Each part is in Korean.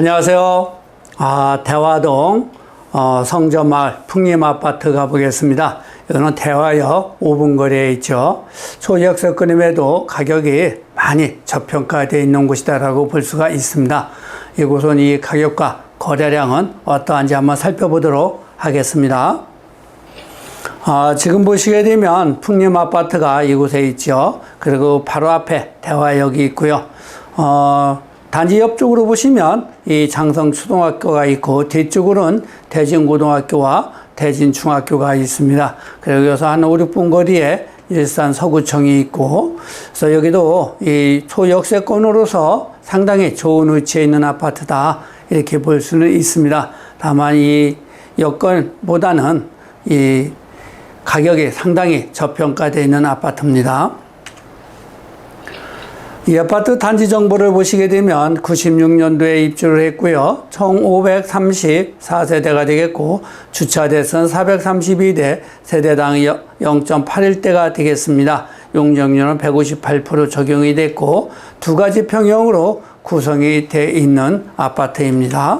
안녕하세요. 아, 대화동 어, 성전마을 풍림아파트 가보겠습니다. 이거는 대화역 5분 거리에 있죠. 초역세권임에도 가격이 많이 저평가되어 있는 곳이다라고 볼 수가 있습니다. 이곳은 이 가격과 거래량은 어떠한지 한번 살펴보도록 하겠습니다. 아, 지금 보시게 되면 풍림 아파트가 이곳에 있죠. 그리고 바로 앞에 대화역이 있고요. 어, 단지 옆쪽으로 보시면 이 장성 초등학교가 있고 뒤쪽으로는 대진고등학교와 대진중학교가 있습니다. 그리고 여기서 한 5, 6분 거리에 일산 서구청이 있고 그래서 여기도 이 초역세권으로서 상당히 좋은 위치에 있는 아파트다 이렇게 볼 수는 있습니다. 다만 이 여건보다는 이 가격이 상당히 저평가되어 있는 아파트입니다. 이 아파트 단지 정보를 보시게 되면 96년도에 입주를 했고요. 총 534세대가 되겠고 주차 대수는 432대, 세대당 0.81대가 되겠습니다. 용적률은 158% 적용이 됐고 두 가지 평형으로 구성이 되어 있는 아파트입니다.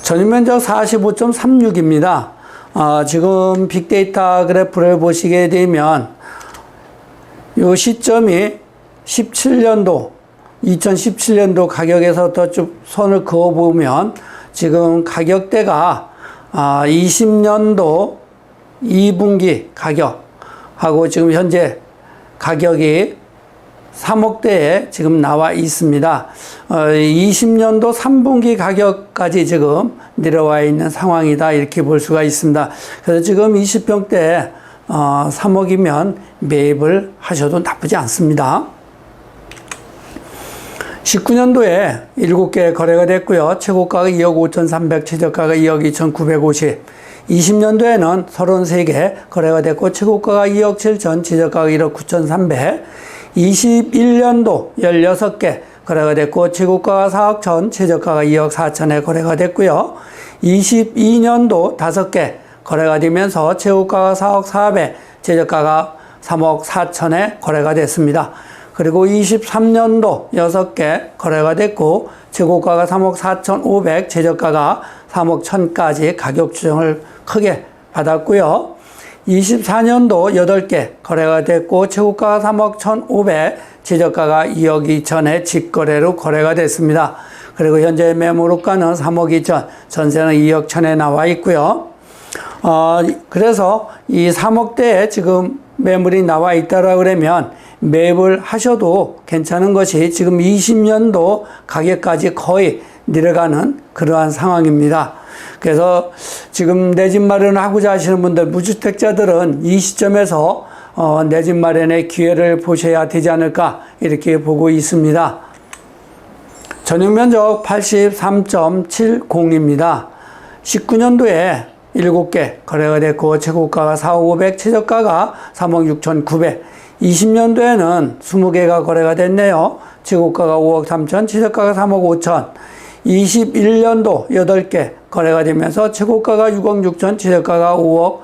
전유면적 45.36입니다. 어, 지금 빅데이터 그래프를 보시게 되면 이 시점이 17년도, 2017년도 가격에서부터 쭉 손을 그어 보면 지금 가격대가 아, 20년도 2분기 가격하고 지금 현재 가격이 3억대에 지금 나와 있습니다. 어, 20년도 3분기 가격까지 지금 내려와 있는 상황이다. 이렇게 볼 수가 있습니다. 그래서 지금 20평대 어, 3억이면 매입을 하셔도 나쁘지 않습니다. 19년도에 7개 거래가 됐고요. 최고가가 2억 5,300, 최저가가 2억 2,950. 20년도에는 33개 거래가 됐고 최고가가 2억 7천, 최저가가 1억 9,300. 21년도 16개 거래가 됐고 최고가가 4억 천, 최저가가 2억 4천에 거래가 됐고요. 22년도 5개 거래가 되면서 최고가가 4억 4백, 최저가가 3억 4천에 거래가 됐습니다. 그리고 23년도 6개 거래가 됐고 최고가가 3억 4천 5백, 최저가가 3억 1천까지 가격 조정을 크게 받았고요. 24년도 8개 거래가 됐고 최고가가 3억 1,500, 최저가가 2억 2천에 직거래로 거래가 됐습니다. 그리고 현재 매물가는 3억 2천, 전세는 2억 1천에 나와 있고요. 어, 그래서 이 3억대에 지금 매물이 나와 있다라 그러면 매입을 하셔도 괜찮은 것이 지금 20년도 가격까지 거의 내려가는 그러한 상황입니다. 그래서 지금 내 집 마련을 하고자 하시는 분들, 무주택자들은 이 시점에서 어, 내 집 마련의 기회를 보셔야 되지 않을까 이렇게 보고 있습니다. 전용 면적 83.70입니다. 19년도에 7개 거래가 됐고 최고가가 4억 500, 최저가가 3억 6,900. 20년도에는 20개가 거래가 됐네요. 최고가가 5억 3천, 최저가가 3억 5천. 21년도 8개 거래가 되면서 최고가가 6억 6천, 최저가가 5억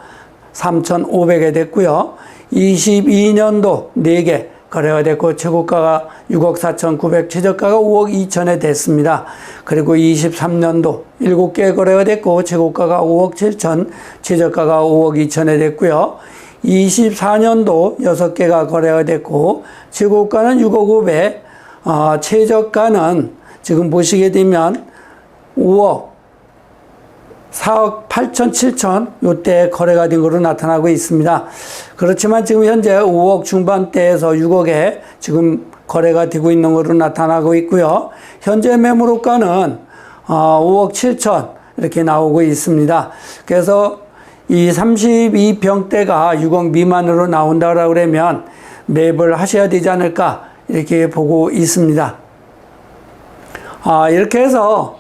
3천 5백에 됐고요. 22년도 4개 거래가 됐고 최고가가 6억 4천 9백, 최저가가 5억 2천에 됐습니다. 그리고 23년도 7개 거래가 됐고 최고가가 5억 7천, 최저가가 5억 2천에 됐고요. 24년도 6개가 거래가 됐고 최고가는 6억 5백, 어, 최저가는 지금 보시게 되면 5억 4억 8천, 7천 요때 거래가 된 것으로 나타나고 있습니다. 그렇지만 지금 현재 5억 중반대에서 6억에 지금 거래가 되고 있는 것으로 나타나고 있고요. 현재 매물가는 5억 어, 7천 이렇게 나오고 있습니다. 그래서 이 32평대가 6억 미만으로 나온다고 그러면 매입을 하셔야 되지 않을까 이렇게 보고 있습니다. 아, 이렇게 해서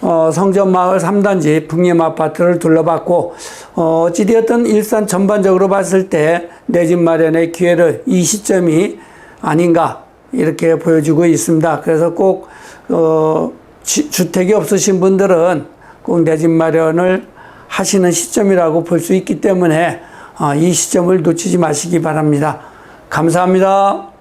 어, 성전마을 3단지 북림 아파트를 둘러봤고 어, 어찌되었든 일산 전반적으로 봤을 때 내 집 마련의 기회를 이 시점이 아닌가 이렇게 보여주고 있습니다. 그래서 꼭 어, 지, 주택이 없으신 분들은 꼭 내 집 마련을 하시는 시점이라고 볼 수 있기 때문에 어, 이 시점을 놓치지 마시기 바랍니다. 감사합니다.